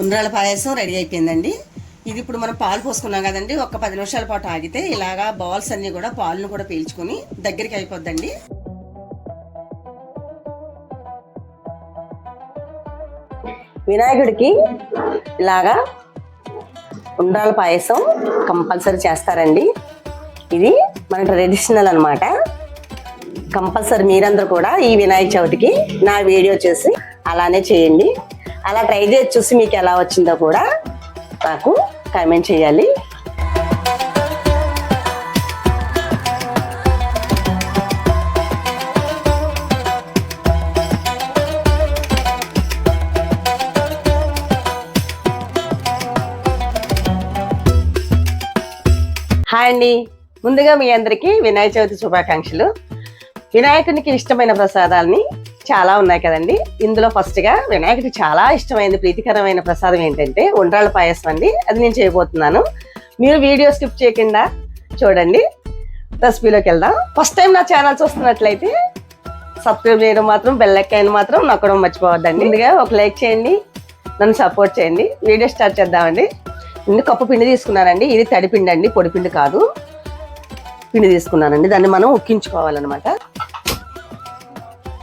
ఉండ్రాల payasam ready అయిపోయిందండి. ఇది ఇప్పుడు మనం పాలు పోసుకున్నాం కదండి. ఒక పది నిమిషాల పాటు ఆగితే ఇలాగా బాల్స్ అన్నీ కూడా పాలను కూడా పీల్చుకుని దగ్గరికి అయిపోద్దండి. వినాయకుడికి ఇలాగా ఉండ్రాల పాయసం కంపల్సరీ చేస్తారండి. ఇది మన ట్రెడిషనల్ అనమాట కంపల్సరీ మీరందరూ కూడా ఈ వినాయక చవితికి నా వీడియో చూసి అలానే చేయండి. అలా ట్రై చేసి చూసి మీకు ఎలా వచ్చిందో కూడా నాకు కామెంట్ చేయాలి. హాయ్ అండి. ముందుగా మీ అందరికీ వినాయక చవితి శుభాకాంక్షలు. వినాయకునికి ఇష్టమైన ప్రసాదాలని చాలా ఉన్నాయి కదండి. ఇందులో ఫస్ట్గా వినాయకుడికి చాలా ఇష్టమైన ప్రీతికరమైన ప్రసాదం ఏంటంటే ఉండ్రాళ్ళ పాయసం అండి. అది నేను చేయబోతున్నాను. మీరు వీడియో స్కిప్ చేయకుండా చూడండి. రెసిపీలోకి వెళ్దాం. ఫస్ట్ టైం నా ఛానల్ చూస్తున్నట్లయితే సబ్స్క్రైబ్ చేయడం మాత్రం బెల్ మాత్రం నొక్కడం మర్చిపోవద్దండి. ముందుగా ఒక లైక్ చేయండి. నన్ను సపోర్ట్ చేయండి. వీడియో స్టార్ట్ చేద్దామండి. ముందు కప్పు పిండి తీసుకున్నానండి. ఇది తడి పిండి అండి పొడి పిండి కాదు. పిండి తీసుకున్నానండి. దాన్ని మనం ఉక్కించుకోవాలన్నమాట.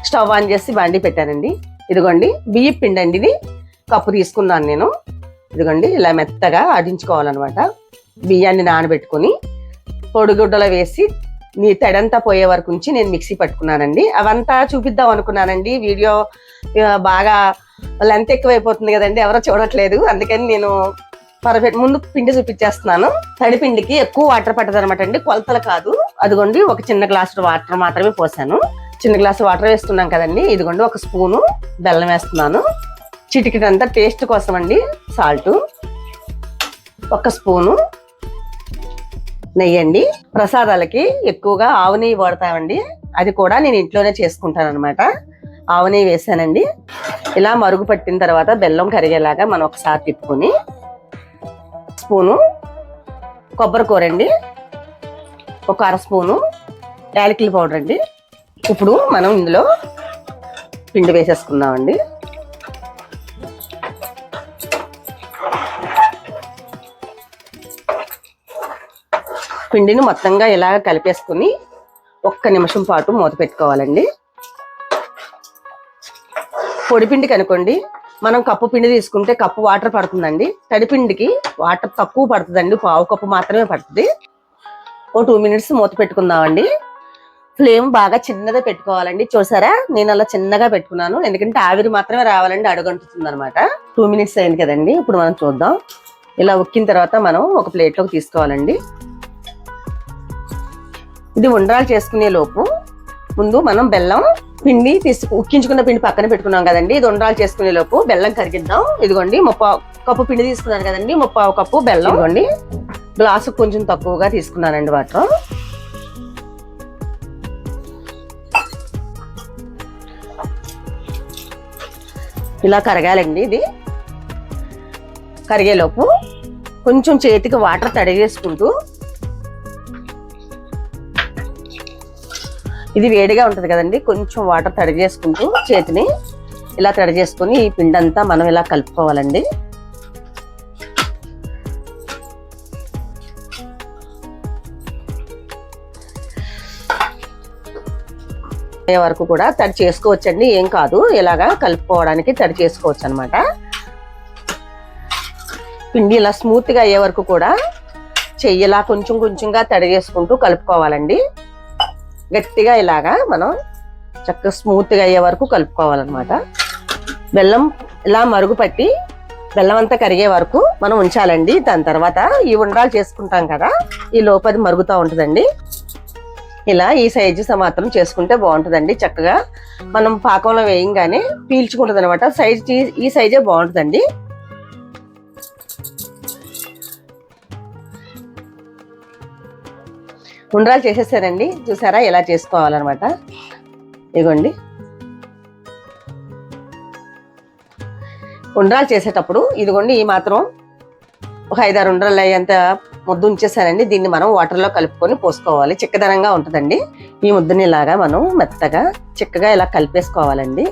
స్టవ్ ఆన్ చేసి బాండి పెట్టానండి. ఇదిగోండి బియ్య పిండి అండి ఇది. కప్పు తీసుకున్నాను నేను. ఇదిగోండి ఇలా మెత్తగా ఆడించుకోవాలన్నమాట. బియ్యాన్ని నానబెట్టుకొని పొడిగుడ్డలో వేసి నీ తడంతా పోయే వరకు ఉంచి నేను మిక్సీ పట్టుకున్నానండి. అవంతా చూపిద్దాం అనుకున్నానండి. వీడియో బాగా లెంత్ ఎక్కువైపోతుంది కదండి. ఎవరో చూడట్లేదు. అందుకని నేను పర్ఫెక్ట్ ముందు పిండి చూపించేస్తున్నాను. తడి పిండికి ఎక్కువ వాటర్ పట్టదు అనమాట అండి. కొలతలు కాదు. అదిగోండి ఒక చిన్న గ్లాసు వాటర్ మాత్రమే పోసాను. చిన్న గ్లాస్ వాటర్ వేస్తున్నాం కదండి. ఇదిగోండి ఒక స్పూను బెల్లం వేస్తున్నాను. చిటికిటంతా టేస్ట్ కోసం అండి సాల్ట్. ఒక స్పూను నెయ్యి అండి ప్రసాదాలకి ఎక్కువగా ఆవు నెయ్యి వాడతామండి. అది కూడా నేను ఇంట్లోనే చేసుకుంటాను అనమాట ఆవు నెయ్యి వేసానండి. ఇలా మరుగు పట్టిన తర్వాత బెల్లం కరిగేలాగా మనం ఒకసారి తిప్పుకొని స్పూను కొబ్బరి కూర అండి ఒక అర స్పూను యాలకుల పౌడర్ అండి. ఇప్పుడు మనం ఇందులో పిండి వేసేసుకుందామండి. పిండిని మొత్తంగా ఇలా కలిపేసుకుని ఒక్క నిమిషం పాటు మూత పెట్టుకోవాలండి. పొడిపిండికి అనుకోండి మనం కప్పు పిండి తీసుకుంటే కప్పు వాటర్ పడుతుందండి. తడిపిండికి వాటర్ తక్కువ పడుతుందండి పావు కప్పు మాత్రమే పడుతుంది. ఓ టూ మినిట్స్ మూత పెట్టుకుందామండి. ఫ్లేమ్ బాగా చిన్నగా పెట్టుకోవాలండి. చూసారా? నేను అలా చిన్నగా పెట్టుకున్నాను. ఎందుకంటే ఆవిరి మాత్రమే రావాలండి అడుగంటుతుంది అనమాట టూ మినిట్స్ అయింది కదండి. ఇప్పుడు మనం చూద్దాం. ఇలా ఉక్కిన తర్వాత మనం ఒక ప్లేట్లోకి తీసుకోవాలండి. ఇది ఉండ్రాలు చేసుకునే లోపు ముందు మనం బెల్లం పిండి తీసుకు ఉక్కించుకున్న పిండి పక్కన పెట్టుకున్నాం కదండి. ఇది ఉండరాలు చేసుకునే లోపు బెల్లం కరిగిద్దాం. ఇదిగోండి ముప్పావు కప్పు పిండి తీసుకున్నాను కదండి. ముప్పావు కప్పు బెల్లం. ఇదిగోండి గ్లాసు కొంచెం తక్కువగా తీసుకున్నానండి వాటర్. ఇలా కరగాలండి ఇది. కరిగేలోపు కొంచెం చేతికి వాటర్ తడిగేసుకుంటూ ఇది వేడిగా ఉంటుంది కదండి కొంచెం వాటర్ తడి చేసుకుంటూ చేతిని ఇలా తడి చేసుకొని ఈ పిండంతా మనం ఇలా కలుపుకోవాలండి. అయ్యే వరకు కూడా తడి చేసుకోవచ్చండి ఏం కాదు. ఇలాగా కలుపుకోవడానికి తడి చేసుకోవచ్చు అనమాట పిండి ఇలా స్మూత్గా అయ్యే వరకు కూడా చెయ్యిలా కొంచెం కొంచెంగా తడి చేసుకుంటూ కలుపుకోవాలండి. గట్టిగా ఇలాగా మనం చక్కగా స్మూత్గా అయ్యే వరకు కలుపుకోవాలన్నమాట. బెల్లం ఇలా మరుగుపట్టి బెల్లం అంతా కరిగే వరకు మనం ఉంచాలండి. దాని తర్వాత ఈ ఉండ్రాలు చేసుకుంటాం కదా ఈ లోపది మరుగుతూ ఉంటుందండి. ఇలా ఈ సైజు మాత్రం చేసుకుంటే బాగుంటుందండి. చక్కగా మనం పాకంలో వేయంగానే పీల్చుకుంటుంది అనమాట సైజ్ ఈ సైజే బాగుంటుందండి. ఉండ్రాలు చేసేసారండి. చూసారా? ఎలా చేసుకోవాలన్నమాట. ఇగోండి. ఉండ్రాలు చేసేటప్పుడు ఇదిగోండి ఈ మాత్రం ఒక ఐదారు ఉండలు అయ్యేంత ముద్ద ఉంచేసానండి దీన్ని మనం వాటర్లో కలుపుకొని పోసుకోవాలి. చిక్కదనంగా ఉంటుందండి. ఈ ముద్దని ఇలాగా మనం మెత్తగా చిక్కగా ఇలా కలిపేసుకోవాలండి.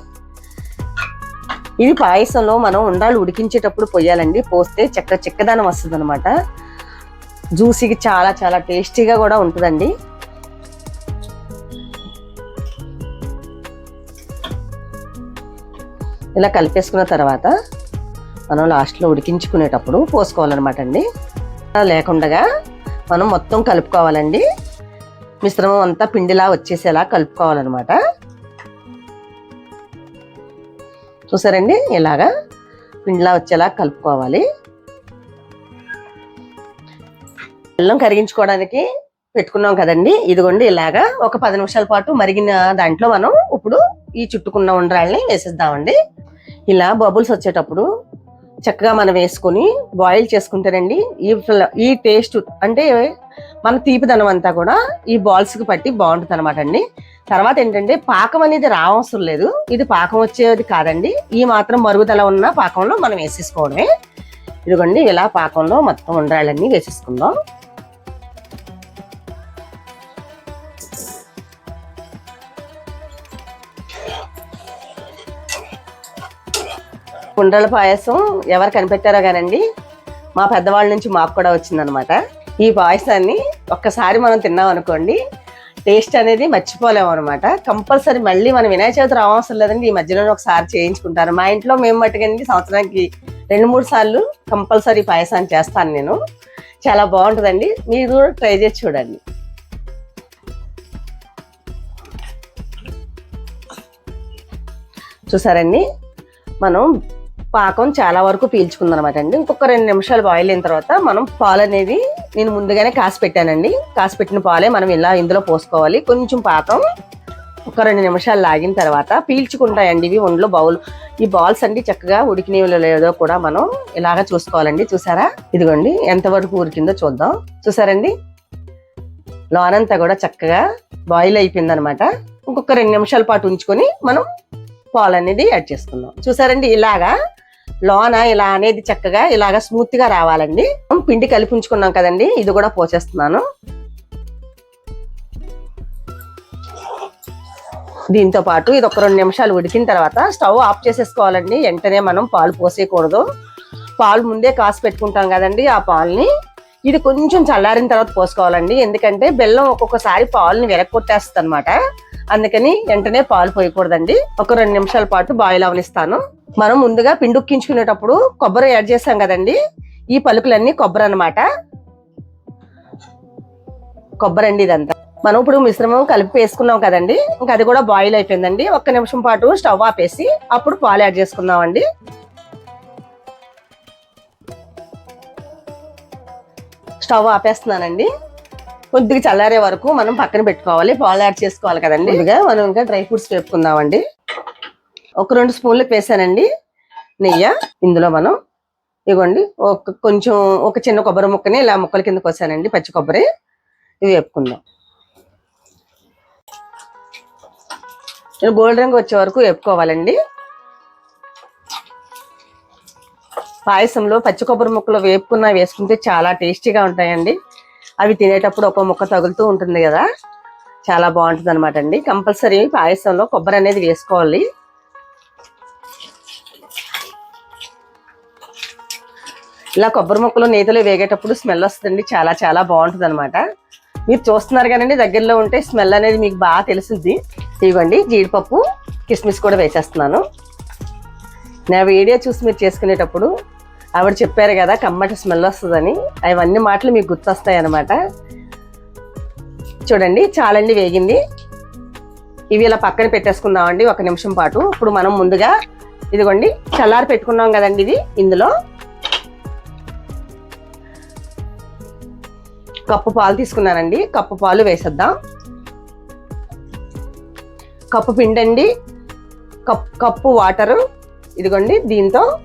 ఇది పాయసంలో మనం ఉండాలు ఉడికించేటప్పుడు పోయాలండి. పోస్తే చెక్క చిక్కదనం వస్తుంది అనమాట జ్యూసీకి చాలా చాలా టేస్టీగా కూడా ఉంటుందండి. ఇలా కలిపేసుకున్న తర్వాత మనం లాస్ట్లో ఉడికించుకునేటప్పుడు పోసుకోవాలన్నమాట అండి. లేకుండగా లేకుండా మనం మొత్తం కలుపుకోవాలండి. మిశ్రమం అంతా పిండిలా వచ్చేసేలా కలుపుకోవాలన్నమాట. చూసారండి? ఇలాగా పిండిలా వచ్చేలా కలుపుకోవాలి. బెల్లం కరిగించుకోవడానికి పెట్టుకున్నాం కదండి. ఇదిగోండి ఇలాగా ఒక పది నిమిషాల పాటు మరిగిన దాంట్లో మనం ఇప్పుడు ఈ చుట్టుకున్న ఉండ్రాళ్ళని వేసేద్దామండి. ఇలా బబుల్స్ వచ్చేటప్పుడు చక్కగా మనం వేసుకొని బాయిల్ చేసుకుంటేనండి ఈ ఈ టేస్ట్ అంటే మన తీపిదనం అంతా కూడా ఈ బాల్స్కి పట్టి బాగుంటుంది అనమాట అండి. తర్వాత ఏంటంటే పాకం అనేది రావసరం లేదు. ఇది పాకం వచ్చేది కాదండి. ఈ మాత్రం మరుగుదల ఉన్న పాకంలో మనం వేసేసుకోవడమే. ఇదిగోండి ఇలా పాకంలో మొత్తం ఉండ్రాళ్ళన్నీ వేసేసుకుందాం. కుండ్రల పాయసం ఎవరు కనిపెట్టారో కానండి మా పెద్దవాళ్ళ నుంచి మాకు కూడా వచ్చిందనమాట ఈ పాయసాన్ని ఒక్కసారి మనం తిన్నాం అనుకోండి టేస్ట్ అనేది మర్చిపోలేము అనమాట కంపల్సరీ మళ్ళీ మనం వినాయక చవితి రావసరం లేదండి ఈ మధ్యలో ఒకసారి చేయించుకుంటాను. మా ఇంట్లో మేము మట్టుకండి సంవత్సరానికి రెండు మూడు సార్లు కంపల్సరీ పాయసాన్ని చేస్తాను నేను. చాలా బాగుంటుందండి మీరు కూడా ట్రై చేసి చూడండి. చూసారండి? మనం పాకం చాలా వరకు పీల్చుకుందనమాట అండి. ఇంకొక రెండు నిమిషాలు బాయిల్ అయిన తర్వాత మనం పాలు అనేది నేను ముందుగానే కాసి పెట్టానండి. కాసి పెట్టిన పాలే మనం ఇలా ఇందులో పోసుకోవాలి. కొంచెం పాకం ఒక రెండు నిమిషాలు లాగిన తర్వాత పీల్చుకుంటాయండి ఇవి ఒంట్లో బౌల్. ఈ బాల్స్ అండి చక్కగా ఉడికినవి లేదో కూడా మనం ఇలాగా చూసుకోవాలండి. చూసారా? ఇదిగోండి ఎంతవరకు ఉడికిందో చూద్దాం. చూసారండి? లోనంతా కూడా చక్కగా బాయిల్ అయిపోయింది అనమాట ఇంకొక రెండు నిమిషాల పాటు ఉంచుకొని మనం పాలు అనేది యాడ్ చేసుకుందాం. చూసారండి? ఇలాగా లోన ఇలా అనేది చక్కగా ఇలాగా స్మూత్గా రావాలండి. పిండి కలిపి ఉంచుకున్నాం కదండి ఇది కూడా పోసేస్తున్నాను. దీంతో పాటు ఇది ఒక రెండు నిమిషాలు ఉడికిన తర్వాత స్టవ్ ఆఫ్ చేసేసుకోవాలండి. వెంటనే మనం పాలు పోసేయకూడదు. పాలు ముందే కాసి పెట్టుకుంటాం కదండి ఆ పాలని. ఇది కొంచెం చల్లారిన తర్వాత పోసుకోవాలండి. ఎందుకంటే బెల్లం ఒక్కొక్కసారి పాలుని వెరక్కొట్టేస్తుంది అనమాట అందుకని వెంటనే పాలు పోయకూడదండి. ఒక రెండు నిమిషాల పాటు బాయిల్ అవనిస్తాను. మనం ముందుగా పిండుక్కించుకునేటప్పుడు కొబ్బరి యాడ్ చేసాం కదండి. ఈ పలుకులన్నీ కొబ్బరి అన్నమాట. కొబ్బరి అండి ఇదంతా. మనం ఇప్పుడు మిశ్రమం కలిపి వేసుకున్నాం కదండి. ఇంకా అది కూడా బాయిల్ అయిపోయిందండి. ఒక్క నిమిషం పాటు స్టవ్ ఆపేసి అప్పుడు పాలు యాడ్ చేసుకుందామండి. స్టవ్ ఆపేస్తున్నానండి. కొద్దిగా చల్లారే వరకు మనం పక్కన పెట్టుకోవాలి. పాలు యాడ్ చేసుకోవాలి కదండి. ఇదిగా మనం ఇంకా డ్రై ఫ్రూట్స్ వేపుకుందామండి. ఒక రెండు స్పూన్లు వేసానండి. నెయ్యి ఇందులో మనం ఇవ్వండి. ఒక కొంచెం ఒక చిన్న కొబ్బరి ముక్కని ఇలా ముక్కల కింద కోసానండి. పచ్చి కొబ్బరి. ఇవి వేపుకుందాం. గోల్డ్ రంగు వచ్చే వరకు వేపుకోవాలండి. పాయసంలో పచ్చి కొబ్బరి ముక్కలు వేపుకున్న వేసుకుంటే చాలా టేస్టీగా ఉంటాయండి. అవి తినేటప్పుడు ఒక ముక్క తగులుతూ ఉంటుంది కదా. చాలా బాగుంటుంది అనమాట అండి. కంపల్సరీ పాయసంలో కొబ్బరి అనేది వేసుకోవాలి. ఇలా కొబ్బరి ముక్కలు నేతిలో వేగేటప్పుడు స్మెల్ వస్తుంది చాలా చాలా బాగుంటుంది అనమాట మీరు చూస్తున్నారు కదండి దగ్గరలో ఉంటే స్మెల్ అనేది మీకు బాగా తెలుస్తుంది ఇవ్వండి జీడిపప్పు కిస్మిస్ కూడా వేసేస్తున్నాను. నా వీడియో చూసి మీరు చేసుకునేటప్పుడు ఆవిడ చెప్పారు కదా కమ్మటి స్మెల్ వస్తుందని. అవన్నీ మాటలు మీకు గుర్తొస్తాయి అన్నమాట. చూడండి చాలండి వేగింది. ఇవి ఇలా పక్కన పెట్టేసుకుందామండి ఒక నిమిషం పాటు. ఇప్పుడు మనం ముందుగా ఇదిగోండి చల్లారి పెట్టుకున్నాం కదండి ఇది ఇందులో. కప్పు పాలు తీసుకున్నానండి. కప్పు పాలు వేసేద్దాం. కప్పు పిండండి. Cup cup water. ఇదిగోండి దీంతో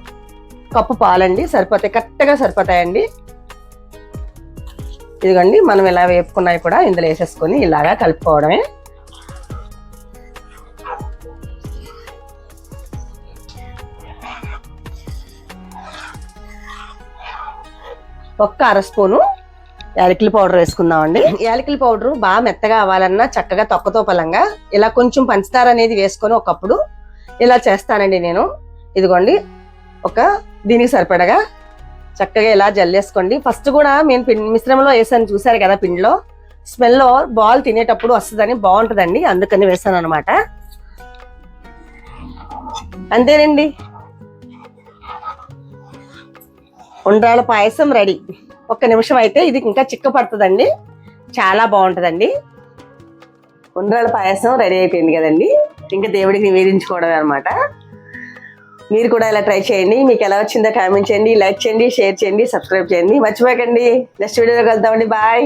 కప్పు పాలండి సరిపోతాయి కరెక్ట్గా సరిపోతాయండి. ఇదిగోండి మనం ఇలా వేపుకున్నాయి కూడా ఇందులో వేసేసుకొని ఇలాగా కలుపుకోవడమే. ఒక్క అర స్పూను యాలకుల పౌడర్ వేసుకుందామండి. యాలకుల పౌడర్ బాగా మెత్తగా అవ్వాలన్నా చక్కగా తొక్కతో పలంగా ఇలా కొంచెం పంచదార అనేది వేసుకొని ఒకప్పుడు ఇలా చేస్తానండి నేను. ఇదిగోండి ఒక దీనికి సరిపడగా చక్కగా ఇలా జల్లేసుకోండి ఫస్ట్ కూడా మేము పిండి మిశ్రమంలో వేసాను చూసారు కదా పిండిలో. స్మెల్ బాల్ తినేటప్పుడు వస్తుందని బాగుంటుందండి అందుకని వేసాను అనమాట అంతేనండి. ఉండ్రాల పాయసం రెడీ. ఒక్క నిమిషం అయితే ఇది ఇంకా చిక్క పడుతుందండి చాలా బాగుంటుందండి. ఉండ్రాల పాయసం రెడీ అయిపోయింది కదండి. ఇంకా దేవుడికి నివేదించుకోవడమే అనమాట మీరు కూడా ఇలా ట్రై చేయండి. మీకు ఎలా వచ్చిందో కామెంట్ చేయండి లైక్ చేయండి షేర్ చేయండి సబ్స్క్రైబ్ చేయండి. మర్చిపోకండి. నెక్స్ట్ వీడియోలో కలుద్దామండి. బాయ్